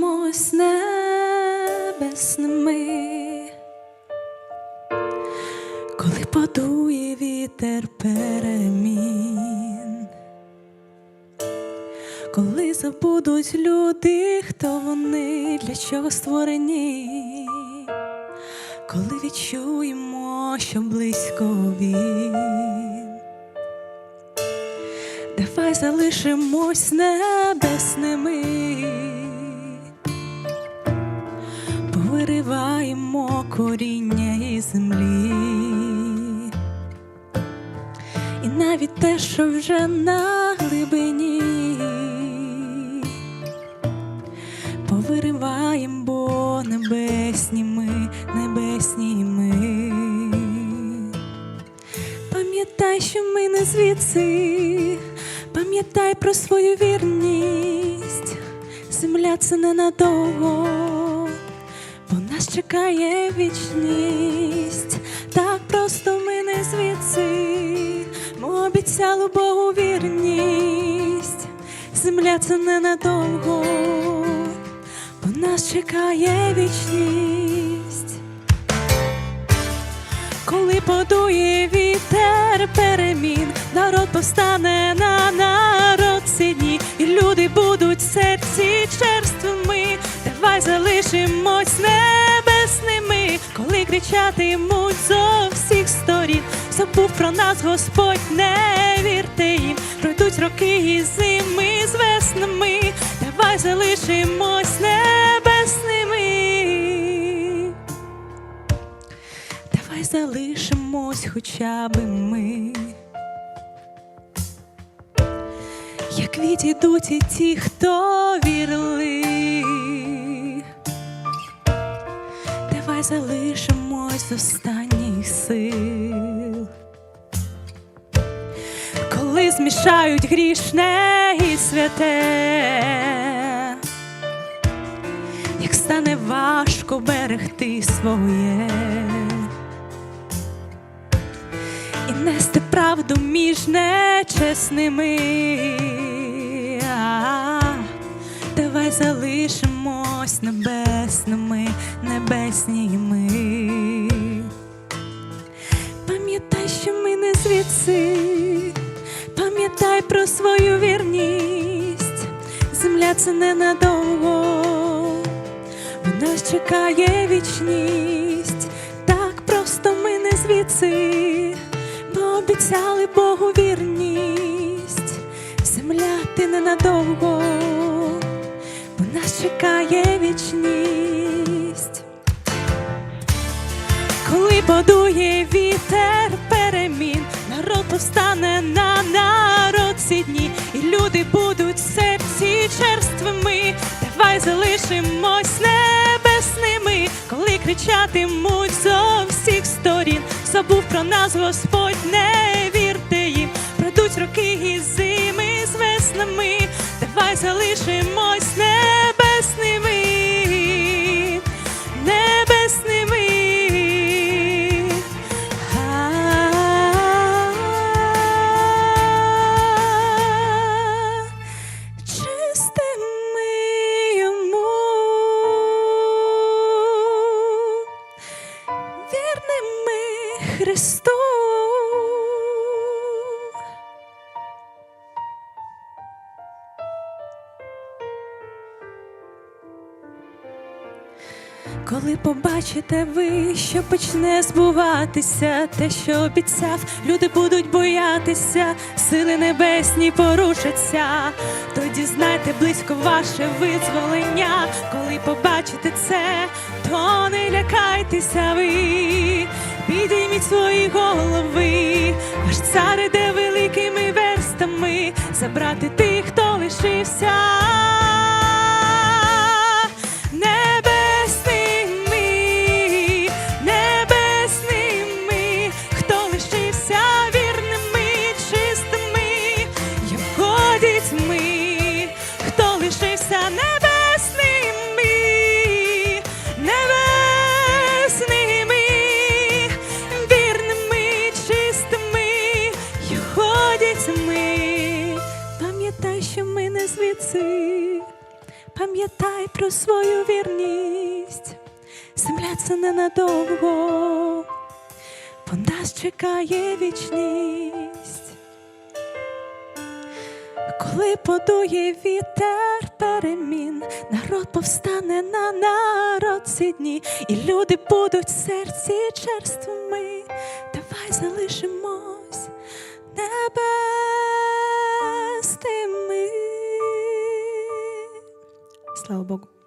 зустрінемось небесними, коли подує вітер перемін, коли забудуть люди, хто вони, для чого створені, коли відчуємо, що близько він. Давай залишимось небесними, повириваємо коріння із землі, і навіть те, що вже на глибині, повириваємо, бо небесні ми, небесні ми. Пам'ятай, що ми не звідси, пам'ятай про свою вірність. Земля це ненадовго, бо нас чекає вічність. Так просто ми не звідси, ми обіцяли Богу вірність. Земля це ненадовго, бо нас чекає вічність. Коли подує вітер перемін, народ повстане на залишимось небесними, коли кричатимуть зо всіх сторін. Забув про нас Господь, не вірте їм, пройдуть роки і зими з веснами. Давай залишимось небесними. Давай залишимось хоча би ми. Як відійдуть і ті, хто вірили. Залишимось з останніх сил. Коли змішають грішне і святе як стане важко берегти своє і нести правду між нечесними. Давай залишимось на небесними, небесні ми. Пам'ятай, що ми не звідси, пам'ятай про свою вірність. Земля це ненадовго, в нас чекає вічність. Так просто ми не звідси, бо обіцяли Богу вірність. Земля ти ненадовго, бо нас чекає вічність. Подує вітер перемін, народ повстане на народ ці дні, і люди будуть в серці черствими. Давай залишимось небесними, коли кричатимуть зо всіх сторін. Забув про нас Господь, не вірте їм, пройдуть роки і зими з веснами. Давай залишимось небесними, Коли побачите ви, що почне збуватися, те, що обіцяв, люди будуть боятися, сили небесні порушаться, тоді знайте близько ваше визволення. Коли побачите це, то не лякайтеся ви, підійміть свої голови, ваш цар іде великими верстами, забрати тих, хто лишився. Його. Пам'ятай, про свою вірність. Земля це ненадовго, бо нас чекає вічність. Коли подує вітер перемін, народ повстане на народ ці дні, і люди будуть в серці черствими. Давай залишимось небесними. Слава Богу.